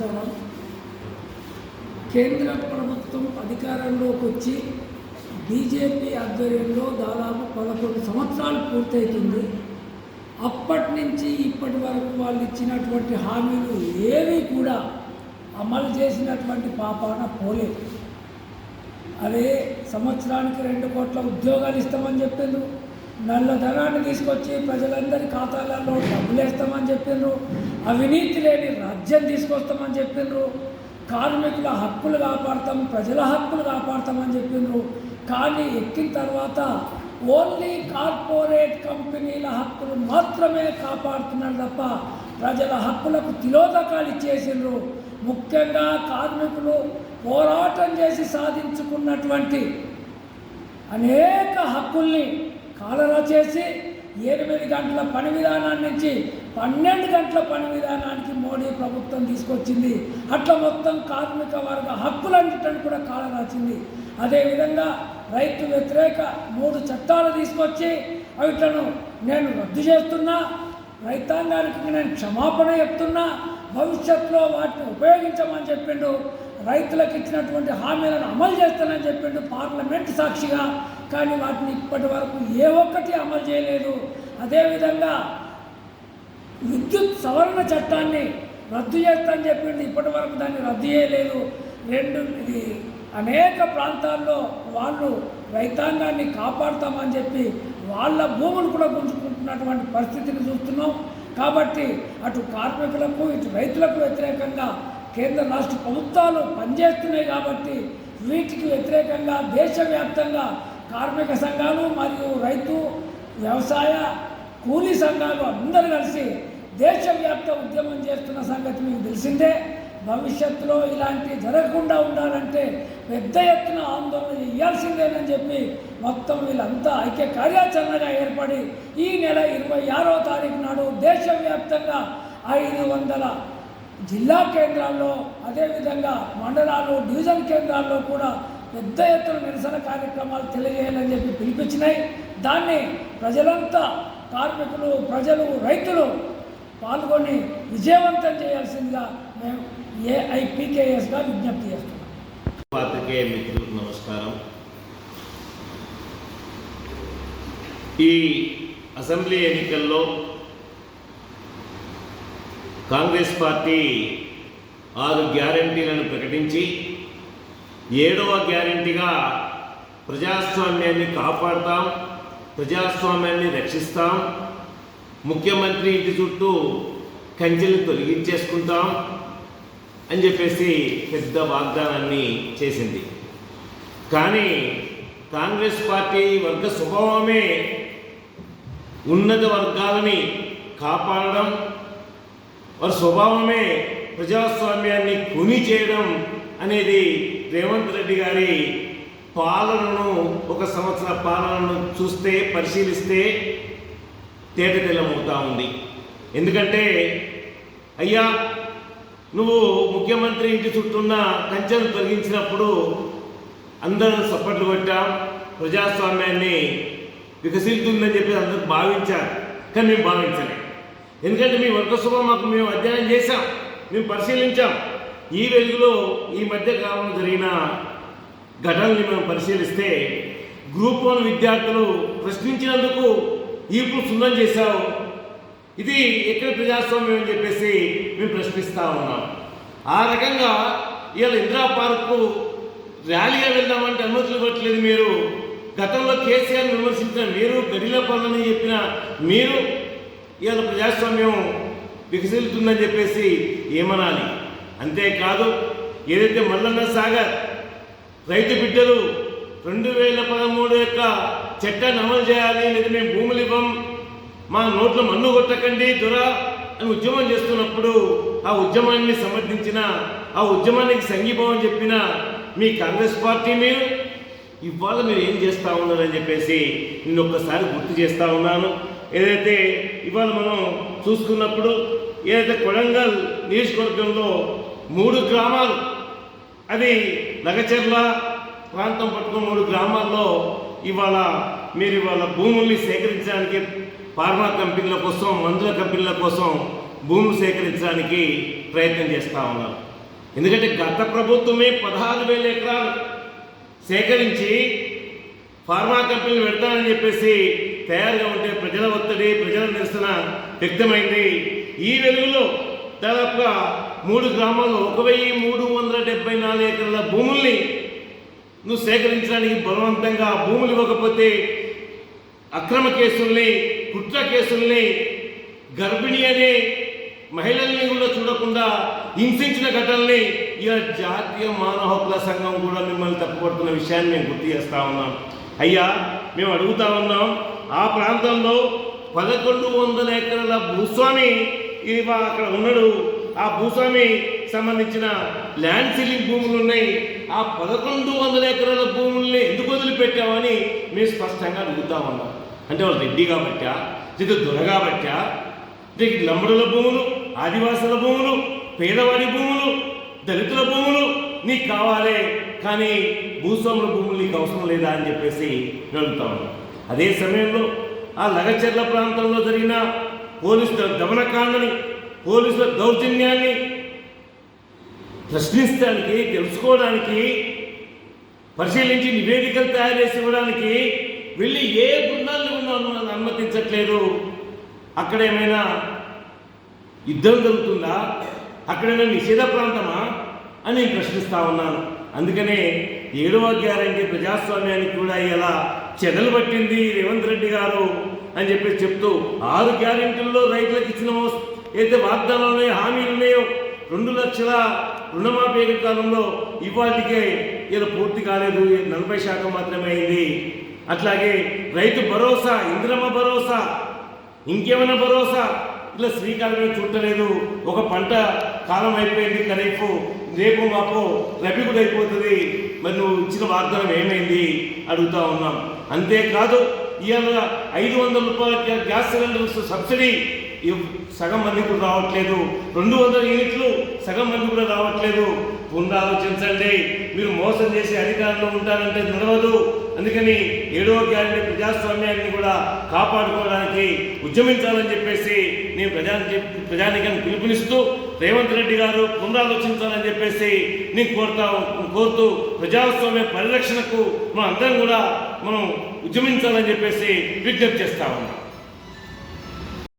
నమస్కారం కేంద్ర ప్రభుత్వం అధికారంలోకి వచ్చి బీజేపీ ఆధ్వర్యంలో దాదాపు పదకొండు సంవత్సరాలు పూర్తవుతుంది అప్పటి నుంచి ఇప్పటి వరకు వాళ్ళు ఇచ్చినటువంటి హామీలు ఏవి కూడా అమలు చేసినటువంటి పాపాన పోలేదు. అదే సంవత్సరానికి రెండు కోట్ల ఉద్యోగాలు ఇస్తామని చెప్పిండ్రు. నల్లధనాన్ని తీసుకొచ్చి ప్రజలందరి ఖాతాలలో డబ్బులు వేస్తామని చెప్పిండ్రు అవినీతి లేని రాజ్యం తీసుకొస్తామని చెప్పిండ్రు కార్మికుల హక్కులు కాపాడతాం ప్రజల హక్కులు కాపాడతామని చెప్పిండ్రు కానీ ఎక్కిన తర్వాత ఓన్లీ కార్పొరేట్ కంపెనీల హక్కులు మాత్రమే కాపాడుతున్నారు తప్ప ప్రజల హక్కులకు తిలోదకాలు ఇచ్చేసిండ్రు. ముఖ్యంగా కార్మికులు పోరాటం చేసి సాధించుకున్నటువంటి అనేక హక్కుల్ని కాలరా చేసి ఎనిమిది గంటల పని విధానాన్ని నుంచి పన్నెండు గంటల పని విధానానికి మోడీ ప్రభుత్వం తీసుకొచ్చింది. అట్లా మొత్తం కార్మిక వర్గ హక్కులన్నిటిని కూడా కాలరాచింది అదేవిధంగా రైతు వ్యతిరేక మూడు చట్టాలు తీసుకొచ్చి వీటిను నేను రద్దు చేస్తున్నా. రైతాంగానికి నేను క్షమాపణ చెప్తున్నా. భవిష్యత్తులో వాటిని ఉపయోగించమని చెప్పిండు. రైతులకు ఇచ్చినటువంటి హామీలను అమలు చేస్తానని చెప్పిండు పార్లమెంట్ సాక్షిగా. కానీ వాటిని ఇప్పటి వరకు ఏ ఒక్కటి అమలు చేయలేదు. అదేవిధంగా విద్యుత్ సవరణ చట్టాన్ని రద్దు చేస్తానని చెప్పింది ఇప్పటి వరకు దాన్ని రద్దు చేయలేదు. రెండు ఇది అనేక ప్రాంతాల్లో వాళ్ళు రైతాంగాన్ని కాపాడుతామని చెప్పి వాళ్ళ భూములు కూడా గుంజుకుంటున్నటువంటి పరిస్థితిని చూస్తున్నాం. కాబట్టి అటు కార్మికులకు ఇటు రైతులకు వ్యతిరేకంగా కేంద్ర రాష్ట్ర ప్రభుత్వాలు పనిచేస్తున్నాయి కాబట్టి వీటికి వ్యతిరేకంగా దేశవ్యాప్తంగా కార్మిక సంఘాలు మరియు రైతు వ్యవసాయ కూలీ సంఘాలు అందరూ కలిసి దేశవ్యాప్త ఉద్యమం చేస్తున్న సంగతి మీకు తెలిసిందే. భవిష్యత్తులో ఇలాంటి జరగకుండా ఉండాలంటే పెద్ద ఎత్తున ఆందోళన చేయాల్సిందేనని చెప్పి మొత్తం వీళ్ళంతా ఐక్య కార్యాచరణగా ఏర్పడి ఈ నెల ఇరవై ఆరో తారీఖు నాడు దేశవ్యాప్తంగా ఐదు వందల జిల్లా కేంద్రాల్లో అదేవిధంగా మండలాలు డివిజన్ కేంద్రాల్లో కూడా పెద్ద ఎత్తున నిరసన కార్యక్రమాలు తెలియజేయాలని చెప్పి పిలిపించినాయి దాన్ని ప్రజలంతా కార్మికులు ప్రజలు రైతులు పాల్గొని విజయవంతం చేయాల్సిందిగా మేము ఏఐపికేఎస్గా విజ్ఞప్తి చేస్తున్నాం. పాత్రికేయ మిత్రులకు నమస్కారం. ఈ అసెంబ్లీ ఎన్నికల్లో కాంగ్రెస్ పార్టీ ఆరు గ్యారంటీలను ప్రకటించి ఏడవ గ్యారంటీగా ప్రజాస్వామ్యాన్ని కాపాడతాం ప్రజాస్వామ్యాన్ని రక్షిస్తాం ముఖ్యమంత్రి ఇంటి చుట్టూ కంచెలు తొలగించేసుకుంటాం అని చెప్పేసి పెద్ద వాగ్దానాన్ని చేసింది. కానీ కాంగ్రెస్ పార్టీ వర్గ స్వభావమే ఉన్నత వర్గాలని కాపాడడం వారి స్వభావమే ప్రజాస్వామ్యాన్ని కొని చేయడం అనేది రేవంత్ రెడ్డి గారి పాలనను ఒక సంవత్సర పాలనను చూస్తే పరిశీలిస్తే తేటతెల్లమవుతా ఉంది. ఎందుకంటే అయ్యా నువ్వు ముఖ్యమంత్రి ఇంటి చుట్టూన్న కంచెను తొలగించినప్పుడు అందరం సప్పట్లు కొట్టాం ప్రజాస్వామ్యాన్ని వికసిస్తుందని చెప్పి అందరూ భావించారు. కానీ మేము భావించలే. ఎందుకంటే మీ వర్గస్వభావం మాకు మేము అధ్యయనం చేశాం. మేము పరిశీలించాం. ఈ వెలుగులో ఈ మధ్య కాలంలో జరిగిన ఘటనల్ని మనం పరిశీలిస్తే గ్రూప్ వన్ విద్యార్థులు ప్రశ్నించినందుకు ఈపులు సున్నం చేశావు ఇది ఎక్కడ ప్రజాస్వామ్యం అని చెప్పేసి మేము ప్రశ్నిస్తా ఉన్నాం. ఆ రకంగా ఇవాళ ఇందిరా పార్కు ర్యాలీగా వెళ్దామంటే అనుమతులు ఇవ్వట్లేదు మీరు. గతంలో కేసీఆర్ విమర్శించిన మీరు గడిల పనులని చెప్పిన మీరు ఇవాళ ప్రజాస్వామ్యం వికసిల్తుందని చెప్పేసి ఏమనాలి? అంతేకాదు ఏదైతే మల్లన్న సాగర్ రైతు బిడ్డలు రెండు వేల పదమూడు యొక్క చట్టాన్ని అమలు చేయాలి లేదా మేము భూములు ఇవ్వం మా నోట్లో మన్ను కొట్టకండి దొరా అని ఉద్యమం చేస్తున్నప్పుడు ఆ ఉద్యమాన్ని సమర్థించిన ఆ ఉద్యమానికి సంఘీభావం చెప్పిన మీ కాంగ్రెస్ పార్టీ మీరు ఇవాళ మీరు ఏం చేస్తూ ఉన్నారని చెప్పేసి నేను ఒక్కసారి గుర్తు చేస్తూ ఉన్నాను. ఏదైతే ఇవాళ మనం చూసుకున్నప్పుడు ఏదైతే కొడంగల్ నియోజకవర్గంలో మూడు గ్రామాలు. అది నగచెర్ల ప్రాంతం పట్టుకున్న మూడు గ్రామాల్లో ఇవాళ మీరు ఇవాళ భూముల్ని సేకరించడానికి ఫార్మా కంపెనీల కోసం మందుల కంపెనీల కోసం భూములు సేకరించడానికి ప్రయత్నం చేస్తూ ఉన్నారు. ఎందుకంటే గత ప్రభుత్వమే పదహారు వేల ఎకరాలు సేకరించి ఫార్మా కంపెనీలు పెడతానని చెప్పేసి తయారుగా ఉంటే ప్రజల ఒత్తిడి ప్రజల నిరసన వ్యక్తమైంది. ఈ వెలుగులో దాదాపుగా మూడు గ్రామాల్లో ఒక వెయ్యి మూడు వందల డెబ్బై నాలుగు ఎకరాల భూముల్ని నువ్వు సేకరించడానికి బలవంతంగా భూములు ఇవ్వకపోతే అక్రమ కేసుల్ని కుట్ర కేసుల్ని గర్భిణి అనే మహిళల్ని కూడా చూడకుండా హింసించిన ఘటనల్ని ఇక జాతీయ మానవ హక్కుల సంఘం కూడా మిమ్మల్ని తప్పుపడుతున్న విషయాన్ని మేము గుర్తు చేస్తా ఉన్నాం అయ్యా మేము అడుగుతా ఉన్నాం ఆ ప్రాంతంలో పదకొండు వందల ఎకరాల భూస్వామి ఇవా అక్కడ ఉన్నాడు. ఆ భూస్వామి సంబంధించిన ల్యాండ్ సీలింగ్ భూములు ఉన్నాయి. ఆ పదకొండు వందల ఎకరాల భూముల్ని ఎందుకు వదిలిపెట్టామని మేము స్పష్టంగా అడుగుతామన్నాం అంటే వాళ్ళు రెడ్డి కాబట్టా ఇది దొర కాబట్టా లేదా లంబడుల భూములు ఆదివాసుల భూములు పేదవాడి భూములు దళితుల భూములు నీకు కావాలి కానీ భూస్వాముల భూములు నీకు అవసరం లేదా అని చెప్పేసి నేను అదే సమయంలో ఆ లగచెర్ల ప్రాంతంలో జరిగిన పోలీసుల దమనకాండని పోలీసుల దౌర్జన్యాన్ని ప్రశ్నించడానికి తెలుసుకోవడానికి పరిశీలించి నివేదికలు తయారు చేసి ఇవ్వడానికి వెళ్ళి ఏ బృందాలను కూడా అనుమతించట్లేదు. అక్కడ ఏమైనా యుద్ధం జరుగుతుందా? అక్కడైనా నిషేధ ప్రాంతమా అని నేను ప్రశ్నిస్తా ఉన్నాను. అందుకనే ఏడవ గ్యారంటీ ప్రజాస్వామ్యానికి కూడా ఇలా చెదలు పట్టింది రేవంత్ రెడ్డి గారు అని చెప్పి చెప్తూ ఆరు గ్యారెంటీల్లో రైతులకు ఇచ్చిన ఏదైతే వాగ్దానాలు ఉన్నాయో హామీలు ఉన్నాయో రెండు లక్షల రుణమాఫీ కాలంలో ఇవాటికే ఇలా పూర్తి కాలేదు నలభై శాతం మాత్రమే అయింది. అట్లాగే రైతు భరోసా ఇంద్రమ్మ భరోసా ఇంకేమైనా భరోసా ఇలా శ్రీకాళమే చూడలేదు ఒక పంట కాలం అయిపోయింది ఖరీఫ్ రేపు మాపు రబీ కూడా అయిపోతుంది. మరి నువ్వు ఇచ్చిన వాగ్దానం ఏమైంది? అడుగుతా ఉన్నాం. అంతేకాదు ఇవాళ ఐదు వందల రూపాయల గ్యాస్ సిలిండర్స్ సబ్సిడీ సగం మంది కూడా రావట్లేదు. రెండు వందల యూనిట్లు సగం మంది కూడా రావట్లేదు. పునరాలోచించండి మీరు మోసం చేసి అధికారంలో ఉంటారంటే నడవదు. అందుకని ఏడవ గ్యారంటీ ప్రజాస్వామ్యాన్ని కూడా కాపాడుకోవడానికి ఉద్యమించాలని చెప్పేసి నేను ప్రజా ప్రజానికాన్ని పిలుపునిస్తూ రేవంత్ రెడ్డి గారు పునరాలోచించాలని చెప్పేసి నేను కోరుతా కోరుతూ ప్రజాస్వామ్య పరిరక్షణకు మనం అందరం కూడా మనం ఉద్యమించాలని చెప్పేసి విజ్ఞప్తి చేస్తా ఉన్నాం.